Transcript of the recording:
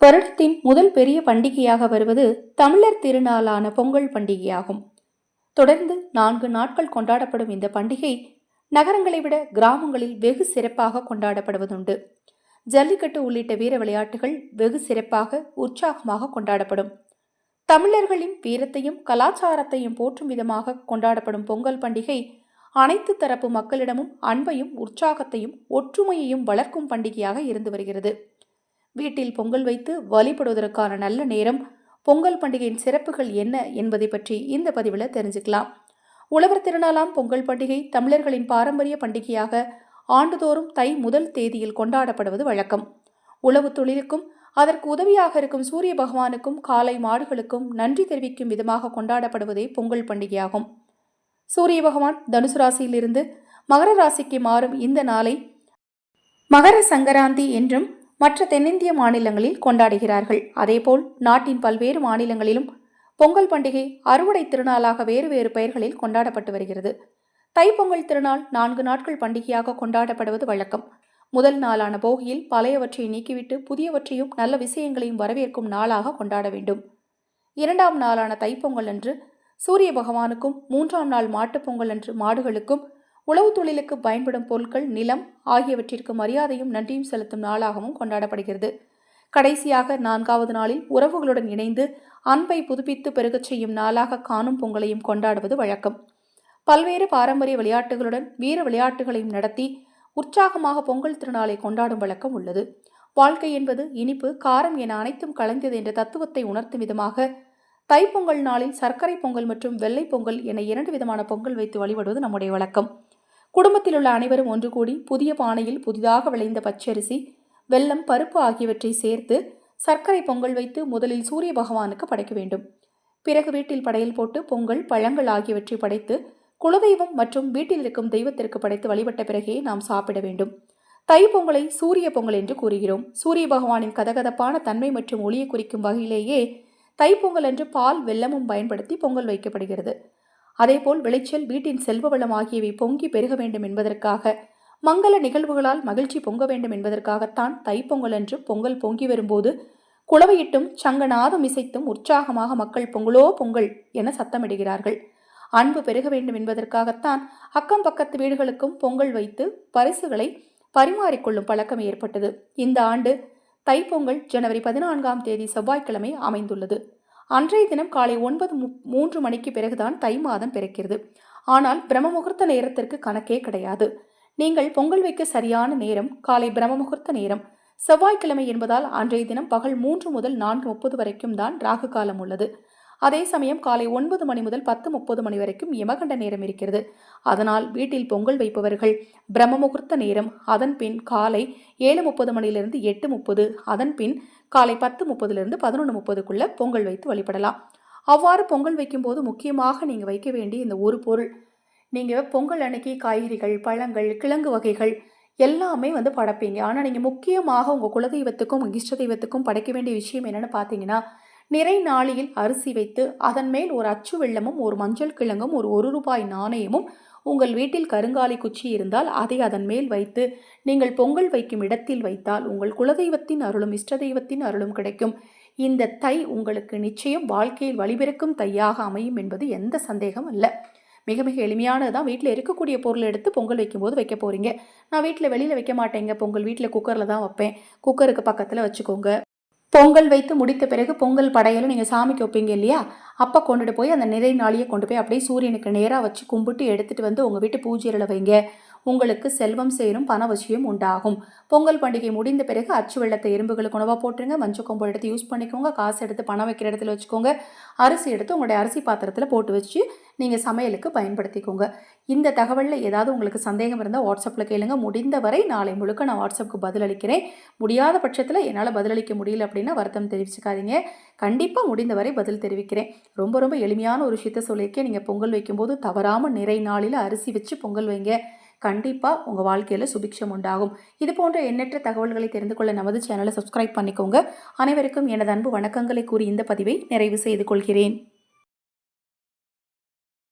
வருடத்தின் முதல் பெரிய பண்டிகையாக வருவது தமிழர் திருநாளான பொங்கல் பண்டிகையாகும். தொடர்ந்து நான்கு நாட்கள் கொண்டாடப்படும் இந்த பண்டிகை நகரங்களை விட கிராமங்களில் வெகு சிறப்பாக கொண்டாடப்படுவதுண்டு. ஜல்லிக்கட்டு உள்ளிட்ட வீர விளையாட்டுகள் வெகு சிறப்பாக உற்சாகமாக கொண்டாடப்படும். தமிழர்களின் வீரத்தையும் கலாச்சாரத்தையும் போற்றும் விதமாக கொண்டாடப்படும் பொங்கல் பண்டிகை அனைத்து தரப்பு மக்களிடமும் அன்பையும் உற்சாகத்தையும் ஒற்றுமையையும் வளர்க்கும் பண்டிகையாக இருந்து வருகிறது. வீட்டில் பொங்கல் வைத்து வழிபடுவதற்கான நல்ல நேரம் பொங்கல் பண்டிகையின் சிறப்புகள் என்ன என்பதை பற்றி இந்த பதிவில் தெரிஞ்சுக்கலாம். உழவர் திருநாளாம் பொங்கல் பண்டிகை தமிழர்களின் பாரம்பரிய பண்டிகையாக ஆண்டுதோறும் தை முதல் தேதியில் கொண்டாடப்படுவது வழக்கம். உழவு தொழிலுக்கும் அதற்கு உதவியாக இருக்கும் சூரிய பகவானுக்கும் காலை மாடுகளுக்கும் நன்றி தெரிவிக்கும் விதமாக கொண்டாடப்படுவதே பொங்கல் பண்டிகையாகும். சூரிய பகவான் தனுசு ராசியிலிருந்து மகர ராசிக்கு மாறும் இந்த நாளை மகர சங்கராந்தி என்றும் மற்ற தென்னிந்திய மாநிலங்களில் கொண்டாடுகிறார்கள். அதேபோல் நாட்டின் பல்வேறு மாநிலங்களிலும் பொங்கல் பண்டிகை அறுவடை திருநாளாக வேறு வேறு பெயர்களில் கொண்டாடப்பட்டு வருகிறது. தைப்பொங்கல் திருநாள் நான்கு நாட்கள் பண்டிகையாக கொண்டாடப்படுவது வழக்கம். முதல் நாளான போகியில் பழையவற்றை நீக்கிவிட்டு புதியவற்றையும் நல்ல விஷயங்களையும் வரவேற்கும் நாளாக கொண்டாட வேண்டும். இரண்டாம் நாளான தைப்பொங்கல் அன்று சூரிய பகவானுக்கும் மூன்றாம் நாள் மாட்டுப்பொங்கல் அன்று மாடுகளுக்கும் உழவு தொழிலுக்கு பயன்படும் பொருட்கள் நிலம் ஆகியவற்றிற்கு மரியாதையும் நன்றியும் செலுத்தும் நாளாகவும் கொண்டாடப்படுகிறது. கடைசியாக நான்காவது நாளில் உறவுகளுடன் இணைந்து அன்பை புதுப்பித்து பெருகச் செய்யும் நாளாக காணும் பொங்கலையும் கொண்டாடுவது வழக்கம். பல்வேறு பாரம்பரிய விளையாட்டுகளுடன் வீர விளையாட்டுகளையும் நடத்தி உற்சாகமாக பொங்கல் திருநாளை கொண்டாடும் வழக்கம் உள்ளது. வாழ்க்கை என்பது இனிப்பு காரம் என அனைத்தும் கலந்தது என்ற தத்துவத்தை உணர்த்தும் விதமாக தைப்பொங்கல் நாளில் சர்க்கரை பொங்கல் மற்றும் வெள்ளை பொங்கல் என இரண்டு விதமான பொங்கல் வைத்து வழிபடுவது நம்முடைய வழக்கம். குடும்பத்தில் உள்ள அனைவரும் ஒன்று கூடி புதிய பானையில் புதிதாக விளைந்த பச்சரிசி வெல்லம் பருப்பு ஆகியவற்றை சேர்த்து சர்க்கரை பொங்கல் வைத்து முதலில் சூரிய பகவானுக்கு படைக்க வேண்டும். பிறகு வீட்டில் படையல் போட்டு பொங்கல் பழங்கள் ஆகியவற்றை படைத்து குலதெய்வம் மற்றும் வீட்டில் இருக்கும் தெய்வத்திற்கு படைத்து வழிபட்ட பிறகே நாம் சாப்பிட வேண்டும். தை பொங்கலை சூரிய பொங்கல் என்று கூறுகிறோம். சூரிய பகவானின் கதகதப்பான தன்மை மற்றும் ஒளியை குறிக்கும் வகையிலேயே தைப்பொங்கல் அன்று பால் வெல்லமும் பயன்படுத்தி பொங்கல் வைக்கப்படுகிறது. அதேபோல் விளைச்சல் வீட்டின் செல்வ வளம் ஆகியவை பொங்கி பெருக வேண்டும் என்பதற்காக மங்கள நிகழ்வுகளால் மகிழ்ச்சி பொங்க வேண்டும் என்பதற்காகத்தான் தைப்பொங்கல் அன்று பொங்கல் பொங்கி வரும்போது குளவையிட்டும் சங்கநாதம் இசைத்தும் உற்சாகமாக மக்கள் பொங்கலோ பொங்கல் என சத்தமிடுகிறார்கள். அன்பு பெருக வேண்டும் என்பதற்காகத்தான் அக்கம் பக்கத்து வீடுகளுக்கும் பொங்கல் வைத்து பரிசுகளை பரிமாறிக்கொள்ளும் பழக்கம் ஏற்பட்டது. இந்த ஆண்டு தைப்பொங்கல் ஜனவரி பதினான்காம் தேதி செவ்வாய்க்கிழமை அமைந்துள்ளது. அன்றைய தினம் காலை ஒன்பது மூன்று மணிக்கு பிறகுதான் தை மாதம் பிறக்கிறது. ஆனால் பிரம்ம முகூர்த்த நேரத்திற்கு கணக்கே கிடையாது. நீங்கள் பொங்கல் வைக்க சரியான நேரம் காலை பிரம்ம முகூர்த்த நேரம். செவ்வாய்க்கிழமை என்பதால் அன்றைய தினம் பகல் மூன்று முதல் நான்கு முப்பது வரைக்கும் தான் ராகு காலம் உள்ளது. அதே சமயம் காலை ஒன்பது மணி முதல் பத்து முப்பது மணி வரைக்கும் யமகண்ட நேரம் இருக்கிறது. அதனால் வீட்டில் பொங்கல் வைப்பவர்கள் பிரம்ம முகூர்த்த நேரம் அதன் பின் காலை ஏழு முப்பது மணியிலிருந்து எட்டு முப்பது அதன் பின் காலை பத்து முப்பதுலேருந்து பதினொன்று முப்பதுக்குள்ளே பொங்கல் வைத்து வழிபடலாம். அவ்வாறு பொங்கல் வைக்கும்போது முக்கியமாக நீங்கள் வைக்க வேண்டிய இந்த ஒரு பொருள். நீங்கள் பொங்கல் அன்னைக்கு காய்கறிகள் பழங்கள் கிழங்கு வகைகள் எல்லாமே வந்து படைப்பீங்க. ஆனால் நீங்கள் முக்கியமாக உங்கள் குலதெய்வத்துக்கும் உங்கள் இஷ்ட தெய்வத்துக்கும் படைக்க வேண்டிய விஷயம் என்னென்னு பார்த்தீங்கன்னா நிறை நாளியில் அரிசி வைத்து அதன் மேல் ஒரு அச்சு வெள்ளமும் ஒரு மஞ்சள் கிழங்கும் ஒரு ஒரு ரூபாய் நாணயமும் உங்கள் வீட்டில் கருங்காலி குச்சி இருந்தால் அதை அதன் மேல் வைத்து நீங்கள் பொங்கல் வைக்கும் இடத்தில் வைத்தால் உங்கள் குலதெய்வத்தின் அருளும் இஷ்ட தெய்வத்தின் அருளும் கிடைக்கும். இந்த தை உங்களுக்கு நிச்சயம் வாழ்க்கையில் வழிபிறக்கும் தையாக அமையும் என்பது எந்த சந்தேகம் அல்ல. மிக மிக எளிமையானது தான் வீட்டில் இருக்கக்கூடிய பொருள் எடுத்து பொங்கல் வைக்கும்போது வைக்க போகிறீங்க நான் வீட்டில் வெளியில் வைக்க மாட்டேங்க. பொங்கல் வீட்டில் குக்கரில் தான் வைப்பேன். குக்கருக்கு பக்கத்தில் வச்சுக்கோங்க. பொங்கல் வைத்து முடித்த பிறகு பொங்கல் படையலும் நீங்கள் சாமிக்கு வைப்பீங்க இல்லையா? அப்போ கொண்டுட்டு போய் அந்த நிறை நாளியை கொண்டு போய் அப்படியே சூரியனுக்கு நேராக வச்சு கும்பிட்டு எடுத்துகிட்டு வந்து உங்கள் வீட்டு பூஜையில் வைங்க. உங்களுக்கு செல்வம் சேரும் பணவசியம் உண்டாகும். பொங்கல் பண்டிகை முடிந்த பிறகு அச்சு வெள்ளத்தை எறும்புகளுக்கு உணவாக போட்டுருங்க. மஞ்சள் கொம்பு எடுத்து யூஸ் பண்ணிக்கோங்க. காசு எடுத்து பணம் வைக்கிற இடத்துல வச்சுக்கோங்க. அரிசி எடுத்து உங்களுடைய அரிசி பாத்திரத்தில் போட்டு வச்சு நீங்கள் சமையலுக்கு பயன்படுத்திக்கோங்க. இந்த தகவலில் ஏதாவது உங்களுக்கு சந்தேகம் இருந்தால் வாட்ஸ்அப்பில் கேளுங்க. முடிந்த வரை நாளை முழுக்க நான் வாட்ஸ்அப்புக்கு பதிலளிக்கிறேன் முடியாத பட்சத்தில் என்னால் பதிலளிக்க முடியல அப்படின்னா வருத்தம் தெரிவிச்சுக்காதீங்க. கண்டிப்பாக முடிந்தவரை பதில் தெரிவிக்கிறேன். ரொம்ப ரொம்ப எளிமையான ஒரு விஷயத்த சொல்லியிருக்கேன். நீங்கள் பொங்கல் வைக்கும்போது தவறாமல் நிறை நாளில் அரிசி வச்சு பொங்கல் வைங்க. கண்டிப்பாக உங்கள் வாழ்க்கையில் சுபிக்ஷம் உண்டாகும். இது போன்ற எண்ணற்ற தகவல்களை தெரிந்து கொள்ள நமது சேனலை சப்ஸ்கிரைப் பண்ணிக்கோங்க. அனைவருக்கும் எனது அன்பு வணக்கங்களை கூறி இந்த பதிவை நிறைவு செய்து கொள்கிறேன்.